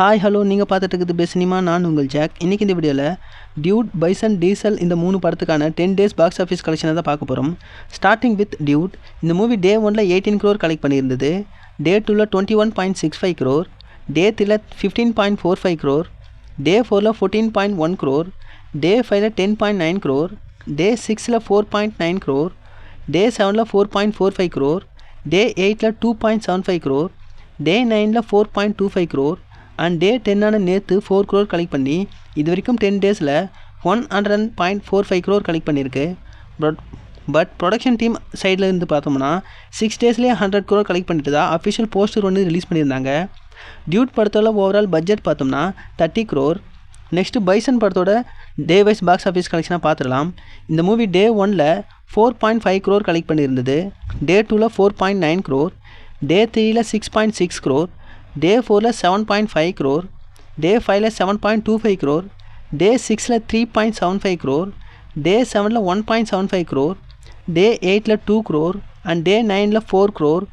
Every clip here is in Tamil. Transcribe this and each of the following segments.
ஹாய் ஹலோ நீங்கள் பார்த்துட்டு இருக்குது பெஸ்ட் சினிமா. நான் உங்கள் ஜாக். இன்றைக்கி இந்த வீடியோவில் டியூட் பைசன் டீசல் இந்த மூணு படத்துக்கான டென் டேஸ் பாக்ஸ் ஆஃபீஸ் கலெக்ஷனை தான் பார்க்க போகிறோம் ஸ்டார்டிங் வித் டியூட் இந்த மூவி டே ஒனில் எயிட்டீன் க்ரோர் கலெக்ட் பண்ணியிருந்தது. டே டூவில் twenty one point six five crore day த்ரீல fifteen point four five crore day ஃபோரில் fourteen point one crore day ஃபைவ்ல ten point nine crore day சிக்ஸில் four point nine crore day செவனில் four point four five crore day எயிட்டில் two point seven five crore day நைனில் four point two five crore and day டென்னான நேற்று ஃபோர் க்ரோர் கலெக்ட் பண்ணி இது வரைக்கும் டென் டேஸில் one hundred and point four five crore collect பண்ணியிருக்கு பட் பட் ப்ரொடக்ஷன் டீம் சைடில் இருந்து பார்த்தோம்னா சிக்ஸ் டேஸ்லேயே ஹண்ட்ரட் க்ரோர் கலெக்ட் பண்ணிட்டு தான் அஃபிஷியல் போஸ்டர் ஒன்று ரிலீஸ் பண்ணியிருந்தாங்க. டியூட் படத்தோட ஓவரால் பட்ஜெட் பார்த்தோம்னா தேர்ட்டி க்ரோர் நெக்ஸ்ட்டு பைசன் படத்தோட டே வைஸ் பாக்ஸ் ஆஃபீஸ் கலெக்ஷனாக பார்த்துடலாம். இந்த மூவி டே ஒனில் four point five crore collect பண்ணியிருந்தது. Day டூவில் four point nine crore day த்ரீயில் six point six crore day ஃபோரில் seven point five crore day ஃபைவ்ல seven point two five crore day சிக்ஸில் three point seven five crore day செவனில் one point seven five crore day எயிட்டில் டூ க்ரோர் அண்ட் டே நைனில் ஃபோர் க்ரோர்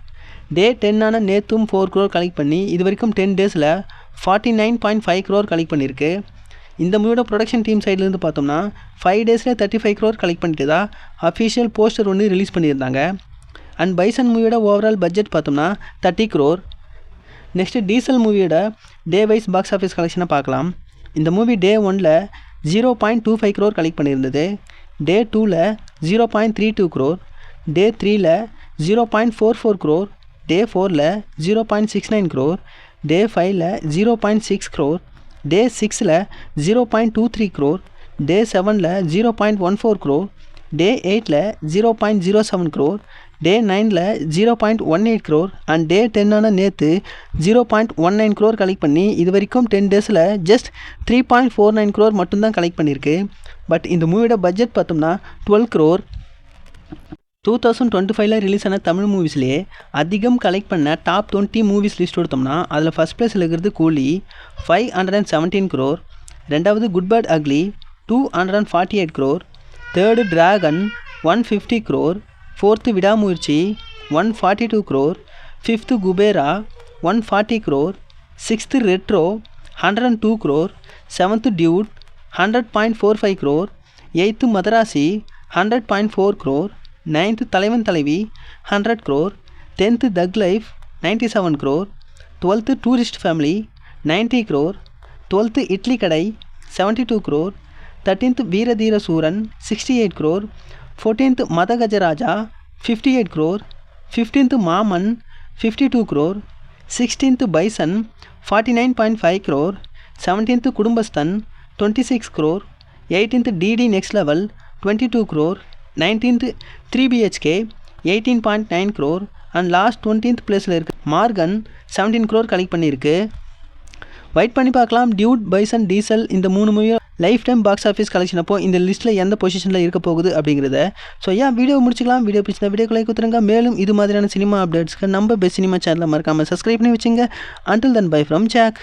டே டென்னான நேற்றும் ஃபோர் க்ரோர் கலெக்ட் பண்ணி இது வரைக்கும் டென் டேஸில் forty nine point five crore collect பண்ணியிருக்கு இந்த மூவியோட ப்ரொடக்ஷன் டீம் சைட்லேருந்து பார்த்தோம்னா ஃபைவ் டேஸில் தேர்ட்டி ஃபைவ் க்ரோர் கலெக்ட் பண்ணிட்டு தான் அஃபிஷியல் போஸ்டர் ஒன்று ரிலீஸ் பண்ணியிருந்தாங்க. அண்ட் பைசன் மூவியோட ஓவரால் பட்ஜெட் பார்த்தோம்னா தேர்ட்டி க்ரோர் நெக்ஸ்ட்டு டீசல் மூவியோட டே வைஸ் பாக்ஸ் ஆஃபீஸ் கலெக்ஷனை பார்க்கலாம். இந்த மூவி டே ஒனில் zero point two five crore collect பண்ணியிருந்தது. Day டூவில் zero point three two crore day த்ரீயில் zero point four four crore day ஃபோரில் zero point six nine crore day ஃபைவ்ல zero point six crore day சிக்ஸில் zero point two three crore day செவனில் zero point one four crore day எயிட்டில் zero point zero seven crore day நைனில் zero point one eight crore and day டென்னான நேற்று zero point one nine crore collect பண்ணி இது வரைக்கும் டென் டேஸில் just three point four nine crore மட்டும்தான் கலெக்ட் பண்ணியிருக்கு பட் இந்த மூவியோட பட்ஜெட் பார்த்தோம்னா twelve crore two thousand twenty ஃபைவ்ல ரிலீஸ் ஆன தமிழ் மூவிஸ்லேயே அதிகம் கலெக்ட் பண்ண டாப் டுவெண்ட்டி மூவிஸ் லிஸ்ட் எடுத்தோம்னா அதில் ஃபஸ்ட் பிளேஸில் இருக்கிறது Coolie five hundred and seventeen crore ரெண்டாவது Good Bad Ugly two hundred and forty eight crore third Dragon one fifty crore fourth Vidaamuyarchi one forty two crore fifth Kuberaa one forty crore sixth Retro hundred and two crore seventh Dude hundred point four five crore eighth Madharaasi hundred point four crore ninth Thalaivan Thalaivii hundred crore tenth Thug Life ninety seven crore twelfth Tourist Family ninety crore twelfth Idli Kadai seventy two crore thirteenth Veeradheera Sooran sixty eight crore fourteenth Madhagajaraja fifty eight crore fifteenth Maaman fifty two crore sixteenth Bison forty nine point five crore seventeenth Kudumbasthan twenty six crore eighteenth DD Next Level twenty two crore nineteenth three BHK eighteen point nine crore and last twentieth பிளேஸில் இருக்குது மார்கன் செவன்டீன் க்ரோர் கலெக்ட் பண்ணியிருக்கு. வெயிட் பண்ணி பார்க்கலாம். டியூட் பைசன் டீசல் இந்த மூணு மூவியும் life time box office collection அப்போ இந்த லிஸ்ட்டில் எந்த பொசிஷனில் இருக்க போகுது அப்படிங்கிறத ஸோ ஏன் வீடியோ முடிச்சிக்கலாம். வீடியோ பிடிச்சா வீடியோக்களை கொடுத்துருங்க. மேலும் இது மாதிரியான சினிமா அப்டேட்ஸ்க்கு நம்ம பெஸ்ட் சினிமா சேனலில் மறக்காமல் சப்ஸ்கிரைப் பண்ணி வச்சுங்க. Until then bye from Jack